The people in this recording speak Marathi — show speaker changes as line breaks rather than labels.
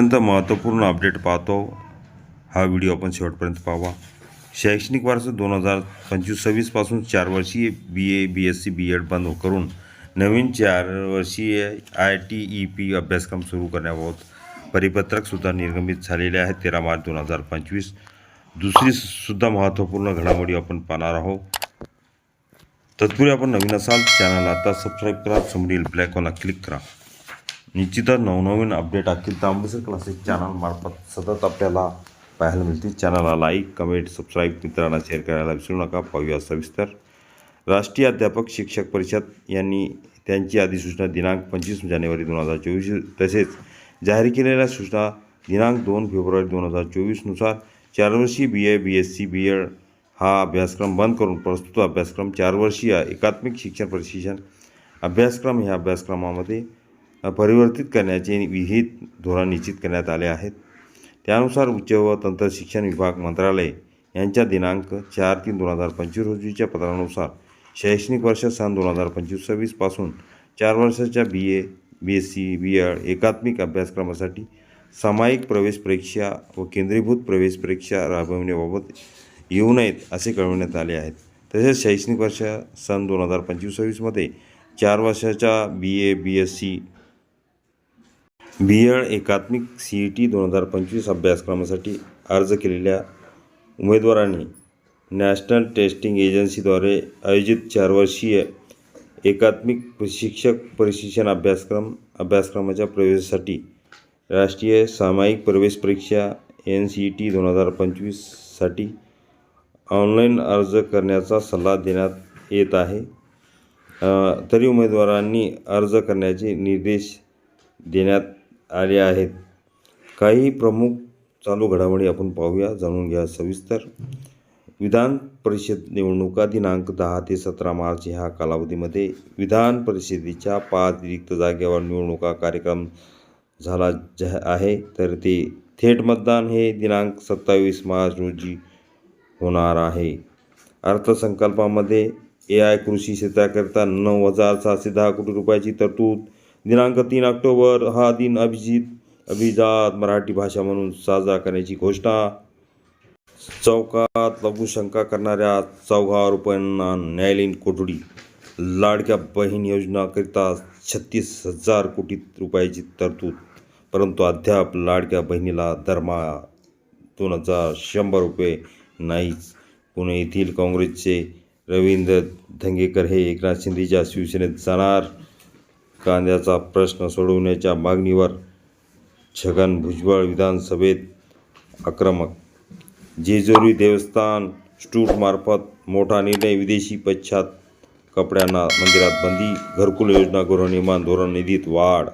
अत्यंत महत्त्वपूर्ण अपडेट पाहतो. हा व्हिडिओ आपण शेवटपर्यंत पाहावा शैक्षणिक वर्ष दोन हजार पंचवीस सव्वीसपासून चार वर्षीय B A B S C B Ed बंद करून नवीन चार वर्षीय आय टी ई पी अभ्यासक्रम सुरू करण्याबाबत परिपत्रकसुद्धा निर्गमित झालेले आहे. तेरा मार्च दोन हजार पंचवीस. दुसरीसुद्धा महत्त्वपूर्ण घडामोडी आपण पाहणार आहोत. तत्पूर्वी आपण नवीन असाल चॅनल आता सबस्क्राईब करा समोरील ब्लॅकॉनला क्लिक करा. निश्चितच नवनवीन अपडेट अखिल तांबेसर क्लासेस चॅनलमार्फत सतत आपल्याला पाहायला मिळतील. चॅनलला लाईक कमेंट सबस्क्राईब मित्रांना शेअर करायला विसरू नका. पाहूया सविस्तर. राष्ट्रीय अध्यापक शिक्षक परिषद यांनी त्यांची अधिसूचना दिनांक पंचवीस जानेवारी दोन हजार चोवीस तसेच जाहीर केलेल्या सूचना दिनांक दोन फेब्रुवारी दोन हजार चोवीसनुसार चार वर्षीय B A B S C B Ed हा अभ्यासक्रम बंद करून प्रस्तुत अभ्यासक्रम चार वर्षीय एकात्मिक शिक्षण प्रशिक्षण अभ्यासक्रम ह्या अभ्यासक्रमामध्ये परिवर्तित करण्याचे विहित धोरण निश्चित करण्यात आले आहेत. त्यानुसार उच्च व तंत्र शिक्षण विभाग मंत्रालय यांच्या दिनांक चार तीन दोन हजार पंचवीस रोजीच्या पत्रानुसार शैक्षणिक वर्ष सन दोन हजार पंचवीस सव्वीसपासून चार वर्षाच्या B A B S C B Ed एकात्मिक अभ्यासक्रमासाठी सामायिक प्रवेश परीक्षा व केंद्रीभूत प्रवेश परीक्षा राबविण्याबाबत येऊ नयेत असे कळविण्यात आले आहेत. तसेच शैक्षणिक वर्ष सन दोन हजार पंचवीस सव्वीसमध्ये चार वर्षाच्या B A B S C B Ed एकात्मिक सी ई टी दोन हजार पंचवीस अभ्यासक्रमासाठी अर्ज केलेल्या उमेदवारांनी नॅशनल टेस्टिंग एजन्सीद्वारे आयोजित चार वर्षीय एकात्मिक प्रशिक्षक प्रशिक्षण अभ्यासक्रम अभ्यासक्रमाच्या प्रवेशासाठी राष्ट्रीय सामायिक प्रवेश परीक्षा एन सी ई टी दोन हजार पंचवीससाठी ऑनलाईन अर्ज करण्याचा सल्ला देण्यात येत आहे. तरी उमेदवारांनी अर्ज करण्याचे निर्देश देण्यात आले आहेत. काही प्रमुख चालू घडामोडी आपण पाहूया जाणून घ्या सविस्तर. विधान परिषद निवडणुका दिनांक दहा ते सतरा मार्च ह्या कालावधीमध्ये विधान परिषदेच्या पाच रिक्त जागेवर निवडणुका कार्यक्रम झाला जा आहे तर ते थेट मतदान हे दिनांक सत्तावीस मार्च रोजी होणार आहे. अर्थसंकल्पामध्ये ए आय कृषी क्षेत्राकरिता नऊ हजार सातशे दहा कोटी रुपयाची तरतूद दिनांक तीन ऑक्टोबर हा दिन अभिजित अभिजात मराठी भाषा म्हणून साजरा करण्याची घोषणा. चौकात लघुशंका करणाऱ्या चौघा रुपयांना न्यायालयीन कोठडी. लाडक्या बहीण योजनाकरिता छत्तीस हजार कोटी रुपयाची तरतूद परंतु अद्याप लाडक्या बहिणीला दरमा दोन हजार शंभर रुपये नाहीच. पुणे येथील काँग्रेसचे रवींद्र धंगेकर हे एकनाथ शिंदेच्या शिवसेनेत जाणार. कांद्याचा प्रश्न सोडवण्याच्या मागणीवर छगन भुजबळ विधानसभेत आक्रमक. जेजुरी देवस्थान स्टूटमार्फत मोठा निर्णय विदेशी पश्चात कपड्यांना मंदिरात बंदी घरकुल योजना गृहनिर्माण धोरण निधीत वाढ